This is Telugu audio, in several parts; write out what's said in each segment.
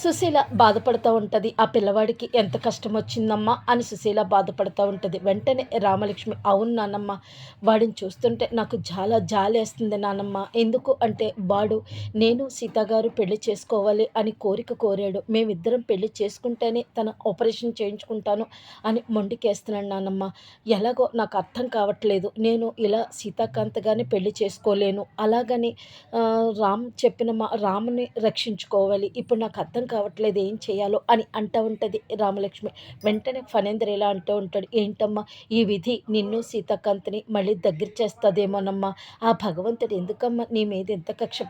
Sushila బాధపడుతూ ఉంటుంది. ఆ పిల్లవాడికి ఎంత కష్టం వచ్చిందమ్మా అని సుశీల బాధపడుతూ ఉంటుంది. వెంటనే రామలక్ష్మి అవును నానమ్మ వాడిని చూస్తుంటే నాకు చాలా జాలి వేస్తుంది నానమ్మ. ఎందుకు అంటే వాడు నేను సీతగారు పెళ్ళి చేసుకోవాలి అని కోరిక కోరాడు. మేమిద్దరం పెళ్ళి చేసుకుంటేనే తన ఆపరేషన్ చేయించుకుంటాను అని మొండికేస్తున్నాడు నానమ్మ. ఎలాగో నాకు అర్థం కావట్లేదు. నేను ఇలా సీతాకాంత్ గారిని పెళ్ళి చేసుకోలేను. అలాగని రామ్ చెప్పిన మా రాముని రక్షించుకోవాలి. ఇప్పుడు నాకు అర్థం కావట్లేదు ఏం చేయాలో అని అంటూ ఉంటుంది రామలక్ష్మి. వెంటనే ఫణేంద్ర ఇలా అంటూ ఉంటాడు ఏంటమ్మా ఈ విధి నిన్ను సీతాకాంత్ని మళ్ళీ దగ్గర చేస్తుందేమోనమ్మా? ఆ భగవంతుడు ఎందుకమ్మా నీ మీద ఎంత కక్ష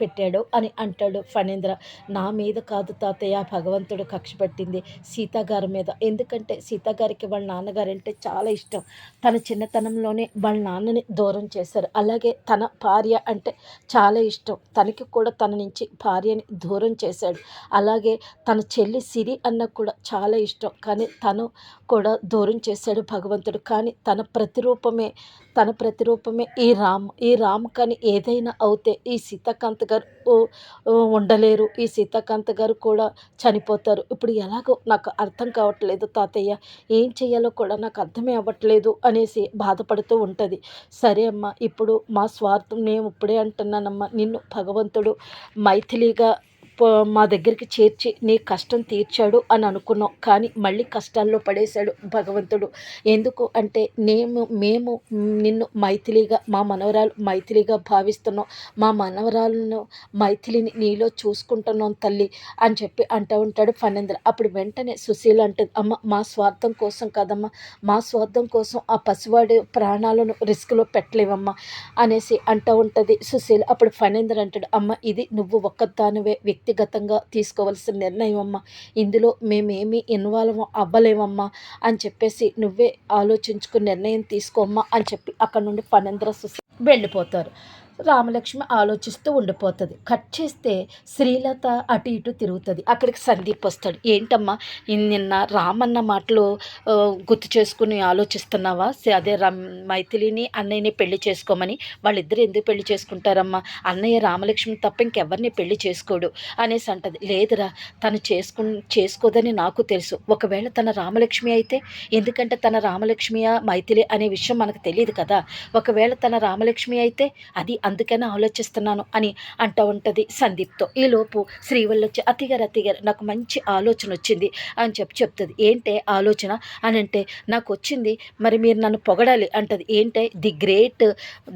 పెట్టాడో? అని అంటాడు ఫణేంద్ర. నా మీద కాదు తాతయ్య ఆ భగవంతుడు కక్ష పెట్టింది సీతాగారి మీద. ఎందుకంటే సీతాగారికి వాళ్ళ నాన్నగారంటే చాలా ఇష్టం. తన చిన్నతనంలోనే వాళ్ళ నాన్నని దూరం చేశారు. అలాగే తన భార్య అంటే చాలా ఇష్టం. తనకి కూడా తన నుంచి భార్యని దూరం చేశాడు. అలాగే తన చెల్లి సిరి అన్న కూడా చాలా ఇష్టం. కానీ తను కూడా దూరం చేశాడు భగవంతుడు. కానీ తన ప్రతిరూపమే తన ప్రతిరూపమే ఈ రామ్ ఈ రామ్ కానీ ఏదైనా అవుతే ఈ సీతాకాంత్ గారు ఓ, ఉండలేరు. ఈ సీతాకాంత్ గారు కూడా చనిపోతారు. ఇప్పుడు ఎలాగో నాకు అర్థం కావట్లేదు తాతయ్య. ఏం చేయాలో కూడా నాకు అర్థమే అవ్వట్లేదు అనేసి బాధపడుతూ ఉంటుంది. సరే అమ్మా ఇప్పుడు మా స్వార్థం నేను ఇప్పుడే అంటున్నానమ్మా. నిన్ను భగవంతుడు మైథిలిగా మా దగ్గరికి చేర్చి నీ కష్టం తీర్చాడు అని అనుకున్నాం. కానీ మళ్ళీ కష్టాల్లో పడేశాడు భగవంతుడు. ఎందుకు అంటే నేను మేము నిన్ను మైథిలిగా మా మనవరాలు మైథిలిగా భావిస్తున్నాం. మా మనవరాలను మైథిలిని నీలో చూసుకుంటున్నాం తల్లి అని చెప్పి అంటూ ఉంటాడు ఫణేంద్ర. అప్పుడు వెంటనే సుశీల అంటుంది అమ్మ మా స్వార్థం కోసం కదమ్మా. మా స్వార్థం కోసం ఆ పసివాడి ప్రాణాలను రిస్క్లో పెట్టలేవమ్మా అనేసి అంటూ ఉంటుంది సుశీల. అప్పుడు ఫణేంద్ర అంటాడు అమ్మ ఇది నువ్వు ఒక్కదానివే వ్యక్తిగతంగా తీసుకోవాల్సిన నిర్ణయం అమ్మా ఇందులో మేమేమి ఇన్వాల్వ్ అవ్వలేమమ్మా అని చెప్పేసి నువ్వే ఆలోచించుకుని నిర్ణయం తీసుకోమ్మా అని చెప్పి అక్కడ నుండి ఫణేంద్ర సుశీల వెళ్ళిపోతారు. రామలక్ష్మి ఆలోచిస్తూ ఉండిపోతుంది. కట్ చేస్తే శ్రీలత అటు ఇటు తిరుగుతుంది. అక్కడికి సందీప్ వస్తాడు. ఏంటమ్మా నిన్న రామన్న మాటలు గుర్తు చేసుకుని ఆలోచిస్తున్నావా? అదే రమ్ మైథిలిని అన్నయ్యని పెళ్ళి చేసుకోమని. వాళ్ళిద్దరు ఎందుకు పెళ్ళి చేసుకుంటారమ్మా? అన్నయ్య రామలక్ష్మి తప్ప ఇంకెవరిని పెళ్ళి చేసుకోడు అనేసి అంటది. లేదురా తను చేసుకు చేసుకోదని నాకు తెలుసు. ఒకవేళ తన రామలక్ష్మి అయితే ఎందుకంటే తన రామలక్ష్మియా మైథిలి అనే విషయం మనకు తెలియదు కదా. ఒకవేళ తన రామలక్ష్మి అయితే అది అందుకనే ఆలోచిస్తున్నాను అని అంటూ ఉంటుంది సందీప్తో. ఈలోపు శ్రీవల్లి వచ్చి అతిగారు అతిగారు నాకు మంచి ఆలోచన వచ్చింది అని చెప్పి చెప్తుంది. ఏంటే ఆలోచన? అని అంటే నాకు వచ్చింది మరి మీరు నన్ను పొగడాలి అంటది. ఏంటే the great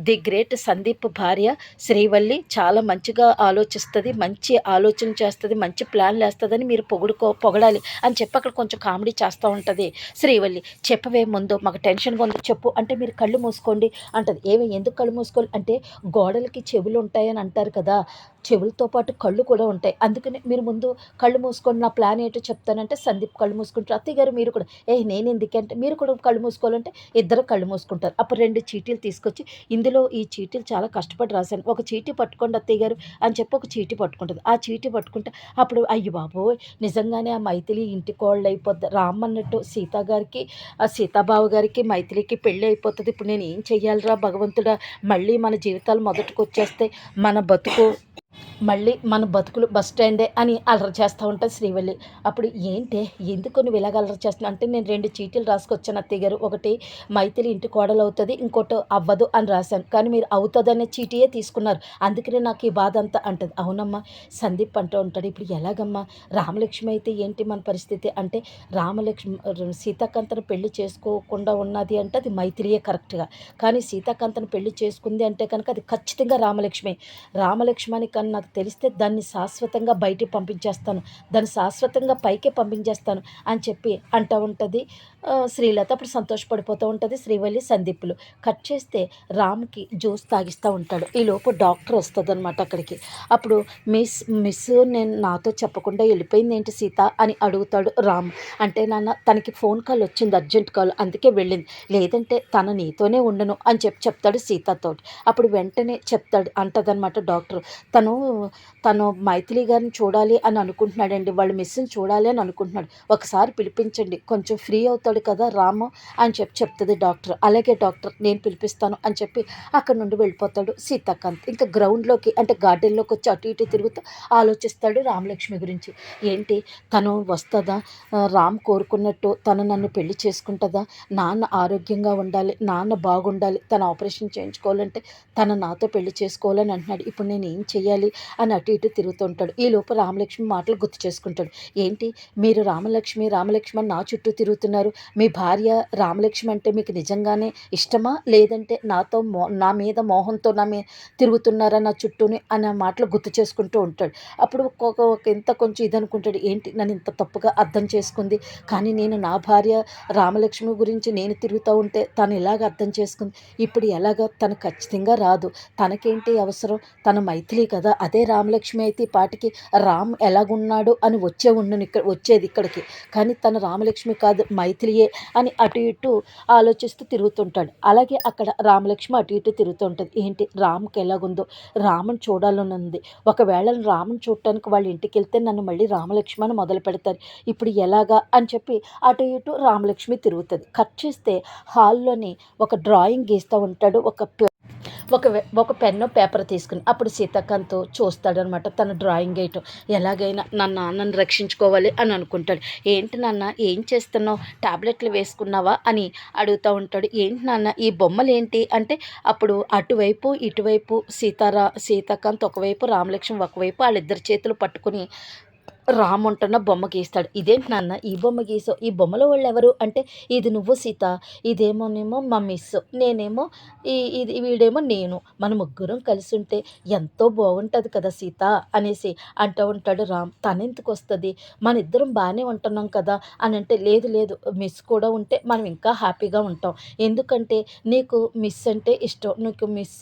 the great Sandeep భార్య శ్రీవల్లి చాలా మంచిగా ఆలోచిస్తుంది మంచి ఆలోచన చేస్తుంది మంచి ప్లాన్లు వేస్తుందని మీరు పొగుడుకో పొగడాలి అని చెప్పి అక్కడ కొంచెం కామెడీ చేస్తూ ఉంటుంది శ్రీవల్లి. చెప్పవే ముందు మాకు టెన్షన్గా ఉంది చెప్పు అంటే మీరు కళ్ళు మూసుకోండి అంటది. ఏమి ఎందుకు కళ్ళు మూసుకోవాలి? అంటే గోడలకి చెవులు ఉంటాయని అంటారు కదా. చెవులతో పాటు కళ్ళు కూడా ఉంటాయి. అందుకనే మీరు ముందు కళ్ళు మూసుకొని నా ప్లాన్ ఏంటో చెప్తానంటే సందీప్ కళ్ళు మూసుకుంటారు. అత్తయ్య గారు మీరు కూడా ఏ నేను ఎందుకంటే మీరు కూడా కళ్ళు మూసుకోవాలంటే ఇద్దరు కళ్ళు మూసుకుంటారు. అప్పుడు రెండు చీటీలు తీసుకొచ్చి ఇందులో ఈ చీటీలు చాలా కష్టపడి రాశాను. ఒక చీటీ పట్టుకోండి అత్తయ్య గారు అని చెప్పి ఒక చీటీ పట్టుకుంటుంది. ఆ చీటీ పట్టుకుంటే అప్పుడు అయ్యి బాబోయ్ నిజంగానే ఆ మైథిలి ఇంటి కోళ్ళు అయిపోద్ది రామన్నట్టు సీత సీతా గారికి ఆ సీతాబావ గారికి మైథిలికి పెళ్ళి అయిపోతుంది. ఇప్పుడు నేను ఏం చెయ్యాలిరా భగవంతుడా? మళ్ళీ మన జీవితాలు మొదటికి వచ్చేస్తే మన బతుకు మళ్ళీ మన బతుకులు బస్ స్టాండే అని అలర చేస్తూ ఉంటుంది శ్రీవల్లి. అప్పుడు ఏంటే ఎందుకు నువ్వు ఇలాగ అలర చేస్తున్నావు? అంటే నేను రెండు చీటీలు రాసుకొచ్చాను అత్తయ్య గారు. ఒకటి మైథిలి ఇంటి కోడలు అవుతుంది ఇంకోటి అవ్వదు అని రాశాను. కానీ మీరు అవుతుందనే చీటీయే తీసుకున్నారు. అందుకనే నాకు ఈ బాధ అంతా అంటది. అవునమ్మా సందీప్ అంటూ ఉంటాడు. ఇప్పుడు ఎలాగమ్మా? రామలక్ష్మి అయితే ఏంటి మన పరిస్థితి? అంటే రామలక్ష్మి సీతాకాంతను పెళ్ళి చేసుకోకుండా ఉన్నది అంటే అది మైథిలియే కరెక్ట్గా. కానీ సీతాకాంతను పెళ్ళి చేసుకుంది అంటే కనుక అది ఖచ్చితంగా రామలక్ష్మి. రామలక్ష్మణి కానీ నాకు తెలిస్తే దాన్ని శాశ్వతంగా బయటికి పంపించేస్తాను. దాన్ని శాశ్వతంగా పైకే పంపించేస్తాను అని చెప్పి అంటూ ఉంటుంది. శ్రీలత అప్పుడు సంతోషపడిపోతూ ఉంటుంది. శ్రీవల్లి సందీపులు కట్ చేస్తే రామ్కి జ్యూస్ తాగిస్తూ ఉంటాడు. ఈలోపు డాక్టర్ వస్తుంది అనమాట అక్కడికి. అప్పుడు మిస్ మిస్ నేను నాతో చెప్పకుండా వెళ్ళిపోయింది ఏంటి సీత అని అడుగుతాడు రామ్. అంటే నాన్న తనకి ఫోన్ కాల్ వచ్చింది అర్జెంట్ కాల్ అందుకే వెళ్ళింది. లేదంటే తన నీతోనే ఉండను అని చెప్పి చెప్తాడు సీతతో అప్పుడు వెంటనే చెప్తాడు అంటదనమాట డాక్టర్. తను తను మైథిలి గారిని చూడాలి అని అనుకుంటున్నాడండి. వాళ్ళ మిస్సుని చూడాలి అని అనుకుంటున్నాడు. ఒకసారి పిలిపించండి. కొంచెం ఫ్రీ అవుతాడు కదా రాము అని చెప్పి చెప్తుంది డాక్టర్. అలాగే డాక్టర్ నేను పిలిపిస్తాను అని చెప్పి అక్కడ నుండి వెళ్ళిపోతాడు సీతాకాంత్. ఇంకా గ్రౌండ్లోకి అంటే గార్డెన్లోకి వచ్చి అటు ఇటు తిరుగుతూ ఆలోచిస్తాడు రామలక్ష్మి గురించి. ఏంటి? తను వస్తుందా? రామ్ కోరుకున్నట్టు తను నన్ను పెళ్ళి చేసుకుంటుందా? నాన్న ఆరోగ్యంగా ఉండాలి నాన్న బాగుండాలి తన ఆపరేషన్ చేయించుకోవాలంటే తన నాతో పెళ్ళి చేసుకోవాలని అంటున్నాడు. ఇప్పుడు నేను ఏం చేయాలి చేయాలి అని అటు ఇటు తిరుగుతుంటాడు ఈ లోపు రామలక్ష్మి మాటలు గుర్తు చేసుకుంటాడు. ఏంటి? మీరు రామలక్ష్మి రామలక్ష్మి నా చుట్టూ తిరుగుతున్నారు. మీ భార్య రామలక్ష్మి అంటే మీకు నిజంగానే ఇష్టమా? లేదంటే నాతో మో నా మీద మోహంతో నా మీ తిరుగుతున్నారా నా చుట్టూని అనే మాటలు గుర్తు చేసుకుంటూ ఉంటాడు. అప్పుడు ఒక ఇంత కొంచెం ఇది అనుకుంటాడు. ఏంటి? నన్ను ఇంత తప్పుగా అర్థం చేసుకుంది. కానీ నేను నా భార్య రామలక్ష్మి గురించి నేను తిరుగుతూ ఉంటే తను ఇలాగ అర్థం చేసుకుంది? ఇప్పుడు ఎలాగ తను ఖచ్చితంగా రాదు. తనకేంటి అవసరం? తన మైథిలి కదా. అదే రామలక్ష్మి అయితే పాటికి రామ్ ఎలాగున్నాడు అని వచ్చే ఉండను ఇక్కడ వచ్చేది ఇక్కడికి. కానీ తన రామలక్ష్మి కాదు మైథిలియే అని అటు ఇటు ఆలోచిస్తూ తిరుగుతుంటాడు. అలాగే అక్కడ రామలక్ష్మి అటు ఇటు తిరుగుతుంటుంది. ఏంటి? రామ్కి ఎలాగుందో. రాముని చూడాలని ఉంది ఒకవేళ రాముని చూడటానికి వాళ్ళ ఇంటికి వెళ్తే నన్ను మళ్ళీ రామలక్ష్మి అని మొదలు పెడతారు. ఇప్పుడు ఎలాగా అని చెప్పి అటు ఇటు రామలక్ష్మి తిరుగుతుంది. కట్ చేస్తే హాల్లోని ఒక డ్రాయింగ్ గీస్తూ ఉంటాడు. ఒక ఒక ఒక పెన్ను పేపర్ తీసుకుని అప్పుడు సీతాకాంత్ చూస్తాడనమాట తన డ్రాయింగ్ వేయటం ఎలాగైనా నా నాన్నను రక్షించుకోవాలి అని అనుకుంటాడు. ఏంటి నాన్న ఏం చేస్తున్నావు? టాబ్లెట్లు వేసుకున్నావా? అని అడుగుతూ ఉంటాడు. ఏంటి నాన్న ఈ బొమ్మలు ఏంటి అంటే అప్పుడు అటువైపు ఇటువైపు సీతారా సీతాకాంత్ ఒకవైపు రామలక్ష్మి ఒకవైపు వాళ్ళిద్దరి చేతులు పట్టుకుని రామ్ ఉంటున్న బొమ్మ గీస్తాడు. ఇదేంటి నాన్న? ఈ బొమ్మ గీసో? ఈ బొమ్మలో వాళ్ళు ఎవరు అంటే ఇది నువ్వు సీత ఇదేమోనేమో మా మిస్ నేనేమో ఈ ఇది వీడేమో నేను. మన ముగ్గురం కలిసి ఉంటే ఎంతో బాగుంటుంది కదా సీత అనేసి అంటూ ఉంటాడు రామ్. తనెందుకు వస్తుంది మన ఇద్దరం బాగానే ఉంటున్నాం కదా అని అంటే లేదు లేదు. మిస్ కూడా ఉంటే మనం ఇంకా హ్యాపీగా ఉంటాం. ఎందుకంటే నీకు మిస్ అంటే ఇష్టం. నీకు మిస్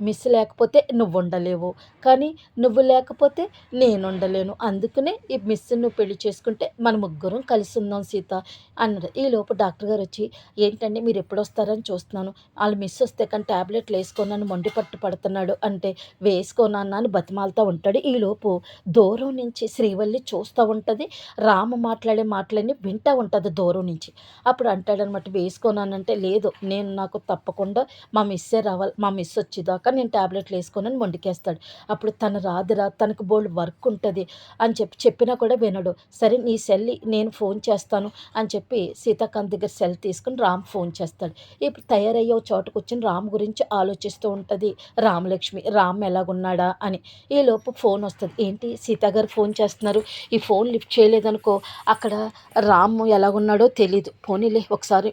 మిస్ లేకపోతే నువ్వు ఉండలేవు కానీ నువ్వు లేకపోతే నేను ఉండలేను అందుకనే ఈ మిస్ నువ్వు పెళ్ళి చేసుకుంటే మన ముగ్గురం కలిసి ఉందాం సీత అన్నాడు ఈ లోపు డాక్టర్ గారు వచ్చి ఏంటండి మీరు ఎప్పుడు వస్తారని చూస్తున్నాను. వాళ్ళు మిస్ వస్తే కానీ ట్యాబ్లెట్లు వేసుకోనని మొండి పట్టు పడుతున్నాడు అంటే వేసుకోనన్నా అని బతిమాలతా ఉంటాడు. ఈ లోపు దూరం నుంచి శ్రీవల్లి చూస్తూ ఉంటుంది. రామ మాట్లాడే మాటలన్నీ వింటూ ఉంటుంది దూరం నుంచి. అప్పుడు అంటాడనమాట వేసుకోనానంటే లేదు. నేను నాకు తప్పకుండా మా మిస్సే రావాలి. మా మిస్ వచ్చేదాకా నేను ట్యాబ్లెట్లు వేసుకోనని మొండికేస్తాడు. అప్పుడు తను రాదురా తనకు బోల్డ్ వర్క్ ఉంటుంది అని చెప్పి చెప్పినా కూడా వినడు. సరే నీ సెల్ నేను ఫోన్ చేస్తాను అని చెప్పి సీతాకాంత్ దగ్గర సెల్ తీసుకుని రామ్ ఫోన్ చేస్తాడు. ఇప్పుడు తయారయ్యే ఒక చోట కూర్చొని రామ్ గురించి ఆలోచిస్తూ ఉంటుంది. రామలక్ష్మి రామ్ ఎలాగున్నాడా అని. ఈ లోపు ఫోన్ వస్తుంది. ఏంటి? సీత గారు ఫోన్ చేస్తున్నారు. ఈ ఫోన్ లిఫ్ట్ చేయలేదనుకో అక్కడ రామ్ ఎలాగున్నాడో తెలీదు. పోనీలే ఒకసారి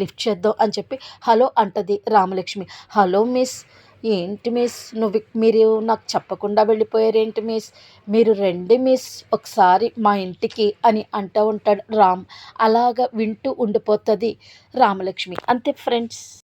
లిఫ్ట్ చేద్దాం అని చెప్పి హలో అంటది రామలక్ష్మి. హలో మిస్ ఏంటి మిస్? నువ్వు మీరు నాకు చెప్పకుండా వెళ్ళిపోయారేంటి మిస్? మీరు రండి మిస్ ఒకసారి మా ఇంటికి అని అంటూ ఉంటాడు రామ్. అలాగ వింటూ ఉండిపోతుంది రామలక్ష్మి. అంతే ఫ్రెండ్స్.